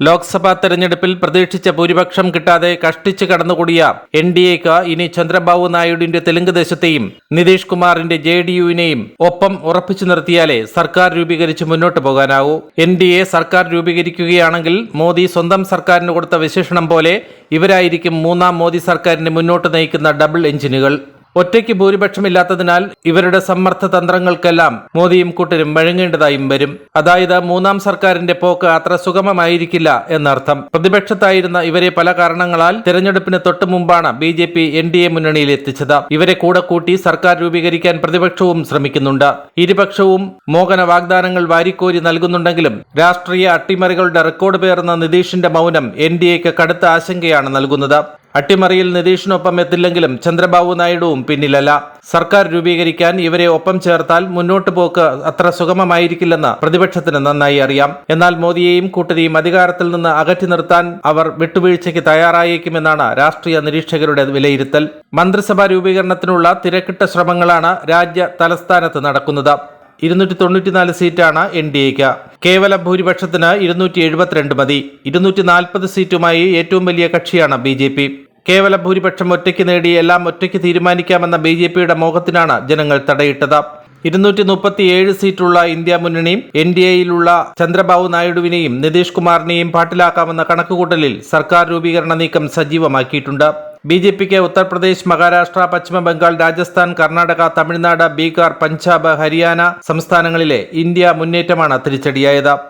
ലോക്സഭാ തെരഞ്ഞെടുപ്പിൽ പ്രതീക്ഷിച്ച ഭൂരിപക്ഷം കിട്ടാതെ കഷ്ടിച്ചു കടന്നുകൂടിയ എൻ ഡി എക്ക് ഇനി ചന്ദ്രബാബു നായിഡുവിന്റെ തെലുങ്ക് ദേശത്തെയും നിതീഷ് കുമാറിന്റെ ജെ ഡി യുവിനെയും ഒപ്പം ഉറപ്പിച്ചു നിർത്തിയാലേ സർക്കാർ രൂപീകരിച്ച് മുന്നോട്ട് പോകാനാവൂ. എൻ ഡി എ സർക്കാർ രൂപീകരിക്കുകയാണെങ്കിൽ മോദി സ്വന്തം സർക്കാരിന് കൊടുത്ത വിശേഷണം പോലെ ഇവരായിരിക്കും മൂന്നാം മോദി സർക്കാരിനെ മുന്നോട്ട് നയിക്കുന്ന ഡബിൾ എഞ്ചിനുകൾ. ഒറ്റയ്ക്ക് ഭൂരിപക്ഷമില്ലാത്തതിനാൽ ഇവരുടെ സമ്മർദ്ദ തന്ത്രങ്ങൾക്കെല്ലാം മോദിയും കൂട്ടരും വഴങ്ങേണ്ടതായും വരും. അതായത് മൂന്നാം സർക്കാരിന്റെ പോക്ക് അത്ര സുഗമമായിരിക്കില്ല എന്നർത്ഥം. പ്രതിപക്ഷത്തായിരുന്ന ഇവരെ പല കാരണങ്ങളാൽ തെരഞ്ഞെടുപ്പിന് തൊട്ടു മുമ്പാണ് B J P N D A മുന്നണിയിൽ എത്തിച്ചത്. ഇവരെ കൂടെ കൂട്ടി സർക്കാർ രൂപീകരിക്കാൻ പ്രതിപക്ഷവും ശ്രമിക്കുന്നുണ്ട്. ഇരുപക്ഷവും മോഹന വാഗ്ദാനങ്ങൾ വാരിക്കോരി നൽകുന്നുണ്ടെങ്കിലും രാഷ്ട്രീയ അട്ടിമറികളുടെ റെക്കോർഡ് പേർന്ന നിതീഷിന്റെ മൗനം എൻ ഡി എക്ക് കടുത്ത ആശങ്കയാണ് നൽകുന്നത്. അട്ടിമറിയിൽ നിതീഷിനൊപ്പം എത്തില്ലെങ്കിലും ചന്ദ്രബാബു നായിഡുവും പിന്നിലല്ല. സർക്കാർ രൂപീകരിക്കാൻ ഇവരെ ഒപ്പം ചേർത്താൽ മുന്നോട്ട് പോക്ക് അത്ര സുഗമമായിരിക്കില്ലെന്ന് പ്രതിപക്ഷത്തിന് നന്നായി അറിയാം. എന്നാൽ മോദിയെയും കൂട്ടരെയും അധികാരത്തിൽ നിന്ന് അകറ്റി നിർത്താൻ അവർ വിട്ടുവീഴ്ചയ്ക്ക് തയ്യാറായേക്കുമെന്നാണ് രാഷ്ട്രീയ നിരീക്ഷകരുടെ വിലയിരുത്തൽ. മന്ത്രിസഭാ രൂപീകരണത്തിനുള്ള തിരക്കിട്ട ശ്രമങ്ങളാണ് രാജ്യ തലസ്ഥാനത്ത് നടക്കുന്നത്. ഇരുന്നൂറ്റി തൊണ്ണൂറ്റിനാല് സീറ്റാണ് എൻ ഡി എക്ക്. കേവല ഭൂരിപക്ഷത്തിന് ഇരുന്നൂറ്റി എഴുപത്തിരണ്ട് മതി. ഇരുന്നൂറ്റി നാൽപ്പത് സീറ്റുമായി ഏറ്റവും വലിയ കക്ഷിയാണ് ബി ജെ പി. കേവല ഭൂരിപക്ഷം ഒറ്റയ്ക്ക് നേടി എല്ലാം ഒറ്റയ്ക്ക് തീരുമാനിക്കാമെന്ന ബി ജെ പിയുടെ മോഹത്തിനാണ് ജനങ്ങൾ തടയിട്ടത്. ഇരുന്നൂറ്റി മുപ്പത്തിയേഴ് സീറ്റുള്ള ഇന്ത്യ മുന്നണിയും എൻ ഡി എയിലുള്ള ചന്ദ്രബാബു നായിഡുവിനെയും നിതീഷ് കുമാറിനെയും പാട്ടിലാക്കാമെന്ന കണക്കുകൂട്ടലിൽ സർക്കാർ രൂപീകരണ നീക്കം സജീവമാക്കിയിട്ടുണ്ട്. ബി ജെ പിക്ക് ഉത്തർപ്രദേശ് മഹാരാഷ്ട്ര പശ്ചിമ ബംഗാൾ രാജസ്ഥാൻ കർണാടക തമിഴ്നാട് ബീഹാർ പഞ്ചാബ് ഹരിയാന സംസ്ഥാനങ്ങളിലെ ഇന്ത്യ മുന്നേറ്റമാണ് തിരിച്ചടിയായത്.